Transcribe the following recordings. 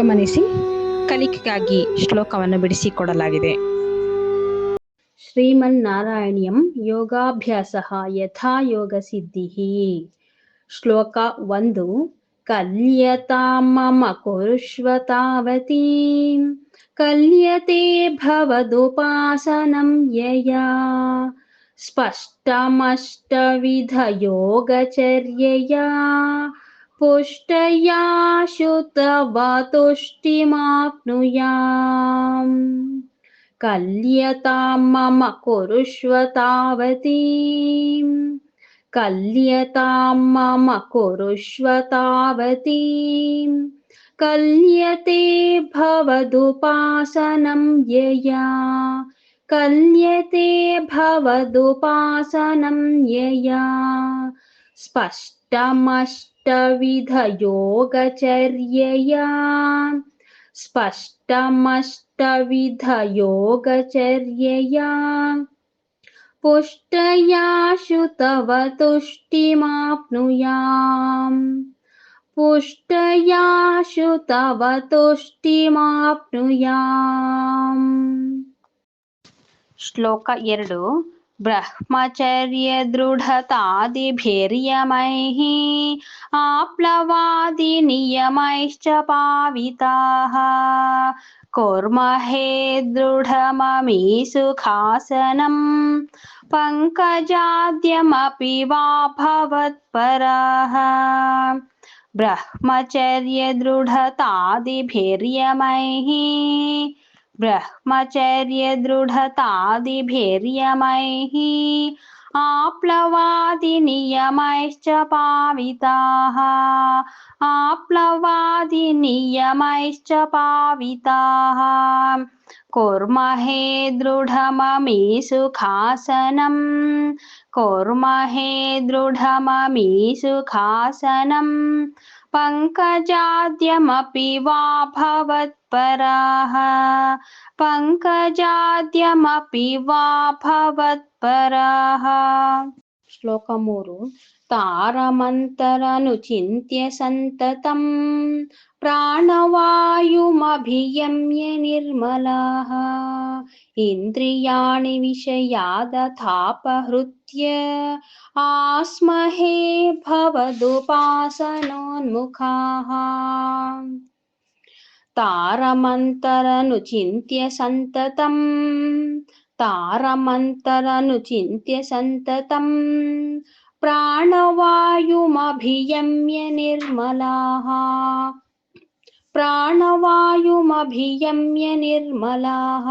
ಗಮನಿಸಿ ಕಲಿಕೆಗಾಗಿ ಶ್ಲೋಕವನ್ನು ಬಿಡಿಸಿಕೊಡಲಾಗಿದೆ. ಶ್ರೀಮನ್ನಾರಾಯಣ್ಯಂ ಯೋಗಾಭ್ಯಾಸ ಯಥಾ ಯೋಗ ಸಿದ್ಧಿ. ಶ್ಲೋಕ ಒಂದು. ಕಲ್ಯತಾ ಮಮ ಕುರುಷ್ವತಾವತಿ ಕಲ್ಯತೆ ಭವದುಪಾಸನಂ ಯಯಾ. ಸ್ಪಷ್ಟಮಷ್ಟವಿಧಯೋಗಚರ್ಯಯಾ पुष्टया शुतवतुष्टिमाप्नुयाम् कल्यतां मम कुरुष्व तावतीम् कल्यतां मम कुरुष्व तावतीम् कल्यते भवदुपासनं यया। कल्यते भवदुपासनं यया। स्पष्टमष्टविधयोगचर्यया स्पष्टमष्टविधयोगचर्यया पुष्टया श्रुतवतुष्टिमाप्नुयाम् पुष्टया श्रुतवतुष्टिमाप्नुयाम् ಶ್ಲೋಕ ಎರಡು ब्रह्मचर्य ब्रह्मचर्यदृढतादिभिर्यमैः आप्लवादिनियमैश्च पाविताः। कुर्महे दृढममीसुखासनम् पङ्कजाद्यमपि वा भवत्पराः। ब्रह्मचर्यदृढतादिभिर्यमैः ब्रह्मचर्यदृढतादिभिर्यमैः आप्लवादिनियमैश्च पाविताः। आप्लवादिनियमैश्च पाविताः। कुर्महे दृढममी सुखासनं कुर्महे दृढममी सुखासनं पङ्कजाद्यमपि वा भवत्पराः पङ्कजाद्यमपि वा भवत्पराः ಶ್ಲೋಕ ಮೂರು तारमन्तरनुचिन्त्य सन्ततम् प्राणवायुमभियम्य निर्मलाः इन्द्रियाणि विषयादथापहृत्य आस्महे भवदुपासनोन्मुखाः तारमन्तरनुचिन्त्य सन्ततम् तारमन्तरनुचिन्त्य सन्ततम् प्राणवायुमभियम्य निर्मलाः प्राणवायुमभियम्य निर्मलाः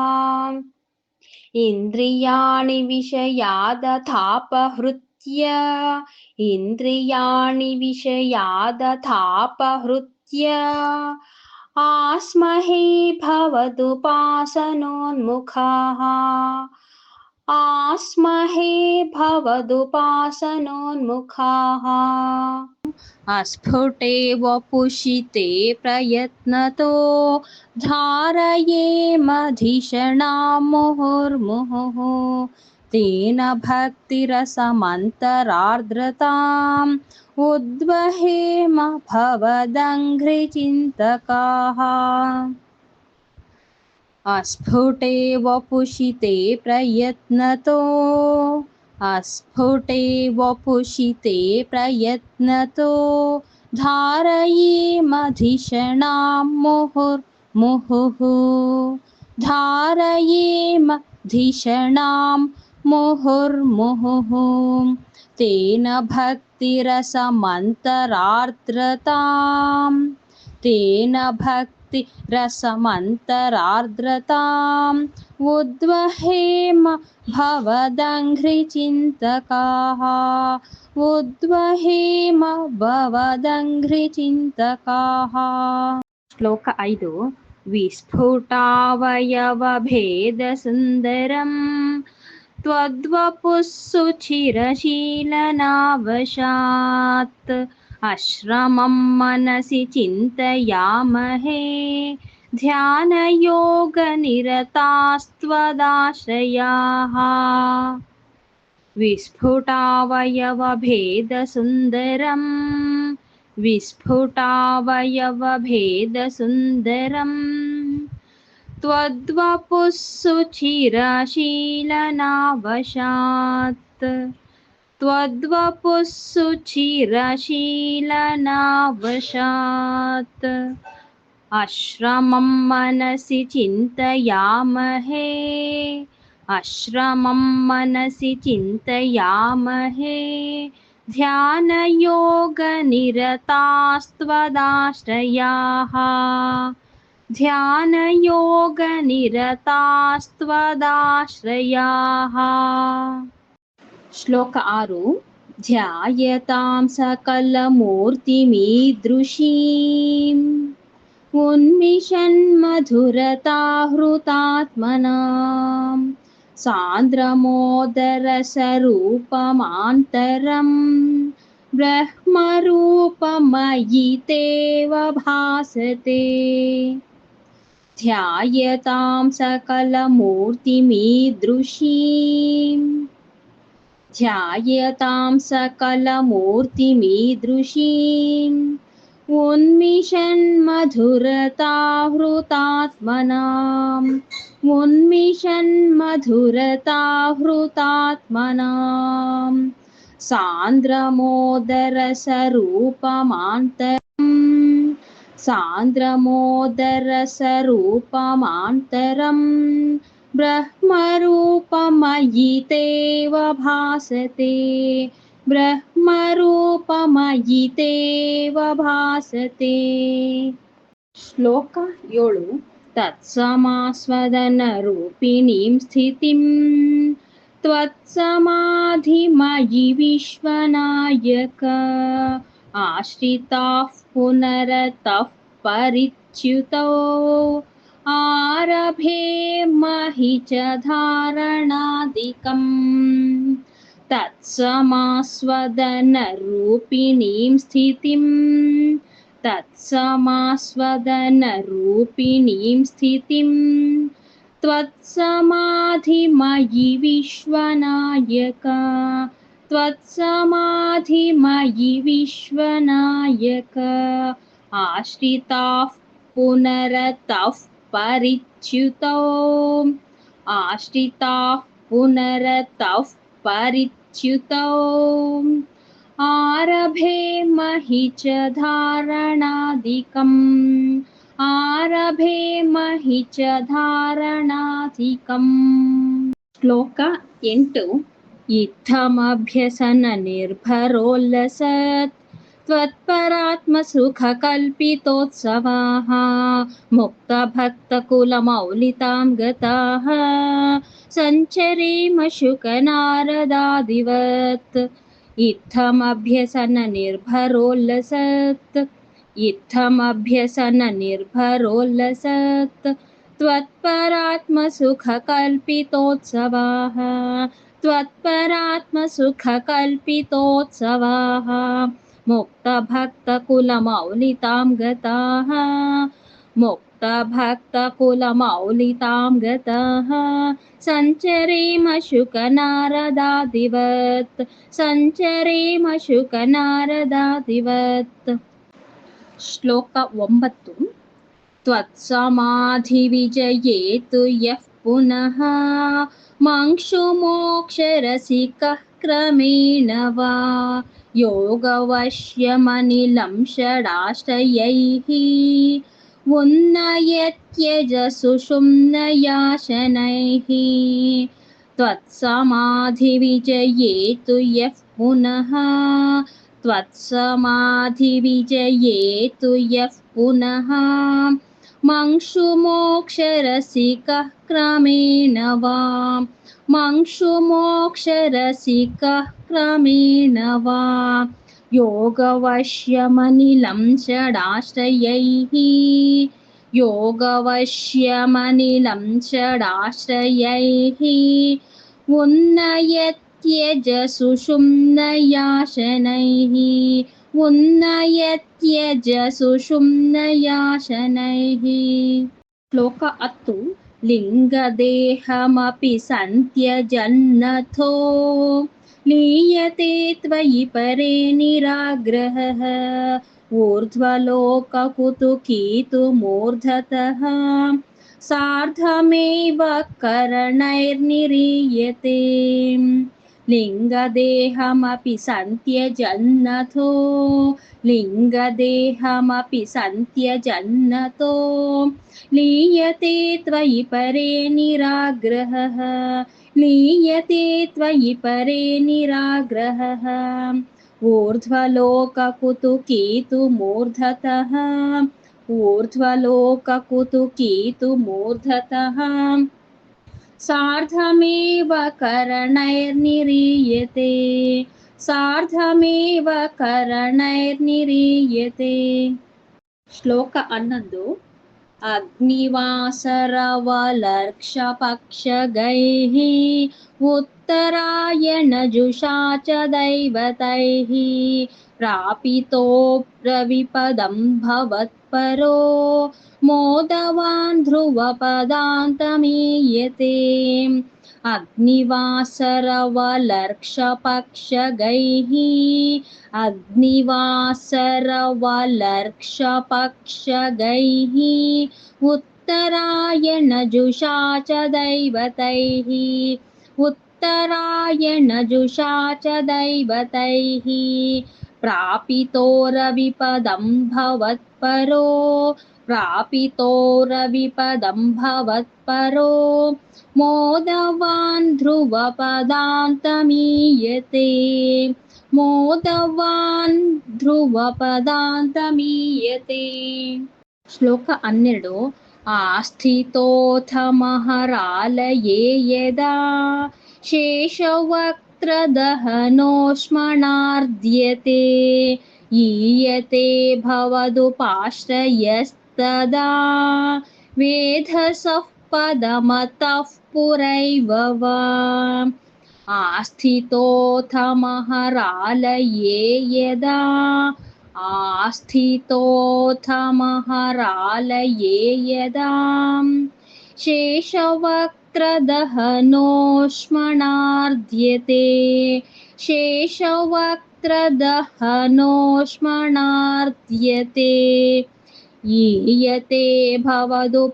इन्द्रियाणि विषयादथापहृत्य इन्द्रियाणि विषयादथापहृत्य आस्महे भवदुपासनोन्मुखाः आस्महे भवदुपासनोन्मुखाः अस्फुटे वपुषिते प्रयत्नतो धारयेमधिषणां मुहुर्मुहुः तेन भक्तिरसमन्तरार्द्रताम् उद्वहेम भवदङ्घ्रिचिन्तकाः अस्फुटे वपुषिते प्रयत्नतो। अस्फुटे वपुषिते प्रयत्नतो। धारयेमधिषणां मुहुर्मुहुः धारयेमधिषणां मुहुर्मुहुः तेन भक्तिरसमन्तरार्द्रताम्। तेन रसमन्तरार्द्रताम् उद्वहेम भवदङ्घ्रिचिन्तकाः। उद्वहेम भवदङ्घ्रिचिन्तकाः। श्लोक ऐदु। विस्फुटावयवभेदसुन्दरम् त्वद्वपुः सुचिरशीलनावशात् अश्रमं मनसि चिन्तयामहे। ध्यानयोगनिरतास्त्वदाश्रयाः। विस्फुटावयवभेदसुन्दरम्। विस्फुटावयवभेदसुन्दरम्। त्वद्वपुः सुचिरशीलनावशात् त्वद्वपुः सुचिरशीलनावशात् अश्रमं मनसि चिन्तयामहे। अश्रमं मनसि चिन्तयामहे। ध्यानयोगनिरतास्त्वदाश्रयाः। ध्यानयोगनिरतास्त्वदाश्रयाः श्लोक आरु ध्यायतां सकलमूर्तिमीदृशीम् उन्मिषन्मधुरताहृतात्मनाम् सान्द्रमोदरसरूपमान्तरम् ब्रह्मरूपमयि तेव भासते ध्यायतां सकलमूर्तिमीदृशीम् ध्यायतां सकलमूर्तिमीदृशीम्। उन्मिषन्मधुरताहृतात्मनाम् उन्मिषन्मधुरताहृतात्मनाम् सान्द्रमोदरसरूपमान्तरम्। सान्द्रमोदरसरूपमान्तरम्। ब्रह्मरूपमयि ब्रह्मरूपमयितेव भासते। ब्रह्मरूपमयितेव भासते। श्लोक ಏಳು तत्समास्वदनरूपिणीं स्थितिं। त्वत्समाधिमयि विश्वनायक। आश्रिताः पुनरतः परिच्युतौ। आरभे महि च धारणादिकम्। तत्समास्वदनरूपिणीं स्थितिं तत्समास्वदनरूपिणीं स्थितिं त्वत्समाधिमयि विश्वनायक। त्वत्समाधिमयि विश्वनायक। आश्रिताः पुनरतः परिच्युतौ। आश्रिताः पुनरतः परिच्युतौ। आरभे च धारणादिकम् आरभे च धारणादिकम् श्लोक एण्टु इत्थमभ्यसननिर्भरोलसत् त्वत्परात्मसुखकल्पितोत्सवाः मुक्तभक्तकुलमौलितां गताः सञ्चरेमशुकनारदादिवत् इत्थमभ्यसननिर्भरोल्लसत् इत्थमभ्यसननिर्भरोल्लसत् त्वत्परात्मसुखकल्पितोत्सवाः त्वत्परात्मसुखकल्पितोत्सवाः। मुक्तभक्तकुलमौलितां गताः मुक्तभक्तकुलमौलितां गताः सञ्चरे मशुक नारदादिवत् सञ्चरे मशुक नारदादिवत् त्वत्समाधिविजयेतु यः पुनः। मंक्षुमोक्षरसिकः क्रमेण वा। योगवश्यमनिलं षडाश्रयैः उन्नयत्यजसुषुम्नयाशनैः त्वत्समाधिविजयेतु यः पुनः त्वत्समाधिविजयेतु यः पुनः। मंशुमोक्षरसिकः क्रमेण वा मंक्षुमोक्षरसिकः क्रमेण वा योगवश्यमनिलं चडाश्रयैः योगवश्यमनिलं चडाश्रयैः उन्नयत्यजसुषुम्नयाशनैः उन्नयत्यजसुषुम्नयाशनैः श्लोक अत्तु लिङ्गदेहमपि सन्त्यजन्नथो। लीयते त्वयि परे निराग्रहः। ऊर्ध्वलोककुतुकीतुमूर्धतः। सार्धमेव करणैर्निरीयते लिङ्गदेहमपि सन्त्यजन्नथो लिङ्गदेहमपि सन्त्यजन्नतो लीयते त्वयि परे निराग्रहः लीयते त्वयि परे निराग्रहः ऊर्ध्वलोककुतुकीतुमूर्धतः ऊर्ध्वलोककुतुकीतुमूर्धतः सार्धमेव करणैर्निरीयते ಸಾರ್ಧಮೇವ ಕರಣೈರ್ನಿರೀಯತೆ ಶ್ಲೋಕ ಹನ್ನೊಂದು अग्निवासरवलर्क्षपक्षगैः उत्तरायणजुषा च दैवतैः प्रापितो रविपदं भवत्परो मोदवान् ध्रुवपदान्तमीयते। अग्निवासरवलर्क्षपक्षगैः। अग्निवासरवलर्क्षपक्षगैः। उत्तरायणजुषा च दैवतैः। उत्तरायणजुषा च दैवतैः। प्रापितो रविपदं भवत्परो प्रापितो रविपदं भवत्परो मोदवान् ध्रुवपदान्तमीयते मोदवान् ಧ್ರುವಪದಾಂತಮೀಯತೆ ಶ್ಲೋಕ ಹನ್ನೆರಡು ಆಸ್ಥಿತೋಥ ಮಹರಾಲಯೇ ಯದಾ ಶೇಷವಕ್ತ್ರದಹನೋಷ್ಮಣಾರ್ಧ್ಯತೆ ಈಯತೆ तदा वेधसः पदमतः पुरैव वा आस्थितोऽथ महरालये यदा। आस्थितोऽथ महरालये यदा। शेषवक्त्रदहनोष्मणार्ध्यते शेषवक्त्रदहनोष्मणार्ध्यते ईयते भवदुपाश्रयस्तदा।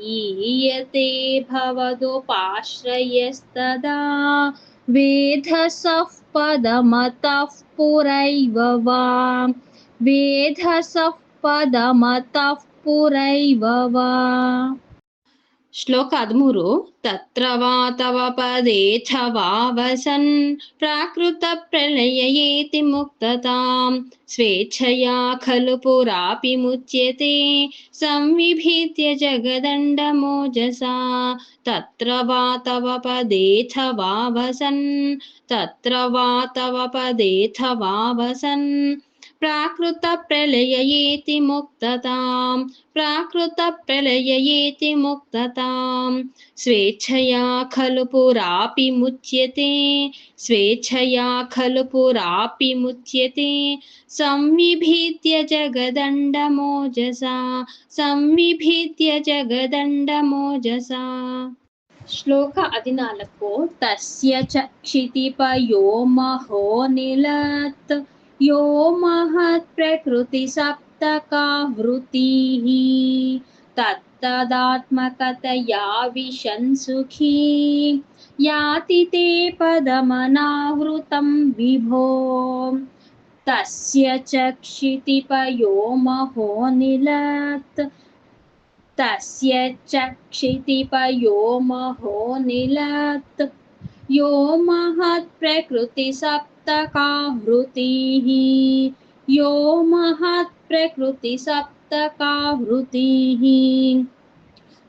ईयते भवदुपाश्रयस्तदा। वेधसः पदमतः पुरैव वा। वेधसः पदमतः पुरैव वा। ಶ್ಲೋಕ ಹದಿಮೂರು ತತ್ರ ವಾ ತವ ಪದೇಥವಾ ವಸನ್ ಪ್ರಾಕೃತ ಪ್ರಳಯಯೇತಿ ಮುಕ್ತತಾಂ ಸ್ವೇಚ್ಛಯಾ ಖಲು ಪುರಾಪಿ ಮುಚ್ಯತೆ ಸಂವಿಭೀತ್ಯ ಜಗದಂಡಮೋಜಸಾ ತತ್ರ ವಾ ತವ ಪದೇಥವಾ ವಸನ್ ತತ್ರ ವಾ ತವ ಪದೇಥವಾ ವಸನ್ ప్రాకృత ప్రళయేతి ముక్తతాం ప్రాకృత ప్రళయేతి ముక్తతాం స్వేచ్ఛయా ఖలు పురాపి ముచ్యతే స్వేచ్ఛయా ఖలు పురాపి ముచ్యతే సంవిభీత్య జగదండమోజసా సంవిభీత్య జగదండమోజసా శ్లోక ಹದಿನಾಲ್ಕು ತಸ್ಯ ಚ ಕ್ಷಿತಿಪಯೋಮಹೋ ನಿಲತ್ यो महत्प्रकृतिसप्तकावृत्तिः तत्तदात्मकतया विशन् सुखी। याति ते पदमनावृतं विभो। तस्य च क्षितिपयो महो निलत्। तस्य च क्षितिपयो महो निलत्। यो सप्तकावृतिः यो महत्प्रकृतिसप्तकावृतिः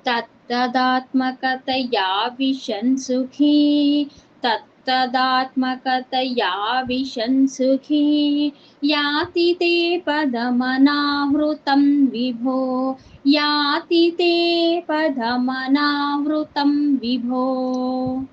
तत्तदात्मकतया विशन् सुखी। तत्तदात्मकतया विशन् सुखी। याति ते पदमनावृतं विभो। याति ते पदमनावृतं विभो।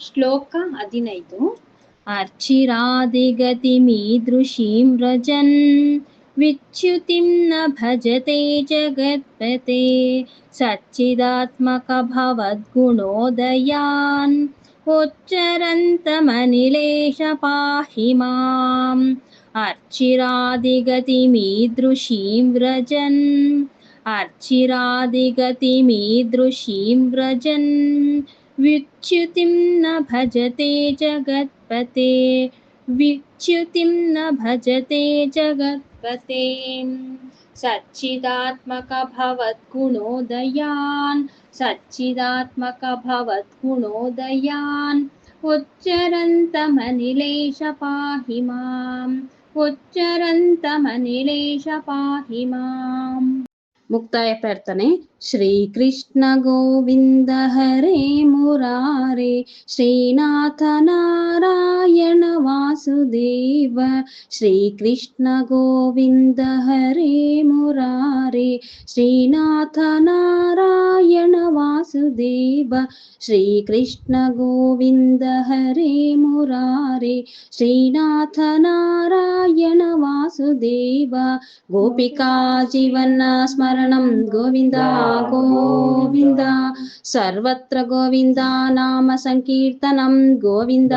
श्लोक हदिनैदु अर्चिरादिगतिमीदृशीं व्रजन्। विच्युतिं न भजते जगत्पते। सच्चिदात्मकभवद्गुणोदयान्। उच्चरन्तमनिलेश पाहि माम्। अर्चिरादिगतिमीदृशीं व्रजन्। अर्चिरादिगतिमीदृशीं व्रजन् विच्युतिं न भजते जगत्पते। विच्युतिं न भजते जगत्पते। सच्चिदात्मकभवद्गुणोदयान्। सच्चिदात्मकभवद्गुणोदयान्। उच्चरन्तमनिलेश पाहि माम्। उच्चरन्तमनिलेश पाहि माम् ಮುಕ್ತಾಯ ಪ್ರಾರ್ಥನೆ. ಶ್ರೀಕೃಷ್ಣ ಗೋವಿಂದ ಹರೇ ಮುರಾರಿ. ಶ್ರೀನಾಥ ನಾರಾಯಣ ವಾಸುದೇವ. ಶ್ರೀಕೃಷ್ಣ ಗೋವಿಂದ ಹರೇ ಮುರಾರಿ. ಶ್ರೀನಾಥ ನಾರಾಯಣ ವಾಸುದೇವ. ಶ್ರೀಕೃಷ್ಣ ಗೋವಿಂದ ಹರೇ ಮುರಾರಿ. ಶ್ರೀನಾಥ ನಾರಾಯಣ ವಾಸುದೇವ. ಗೋಪಿಕಾ ಜೀವನ ಸ್ಮರಣ स्मरणं गोविन्द गोविन्द सर्वत्र गोविन्द नाम सङ्कीर्तनं गोविन्द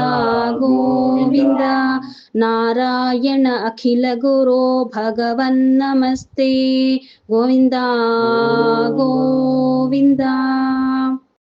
गोविन्द नारायण अखिल गुरो भगवन् नमस्ते गोविन्द गोविन्द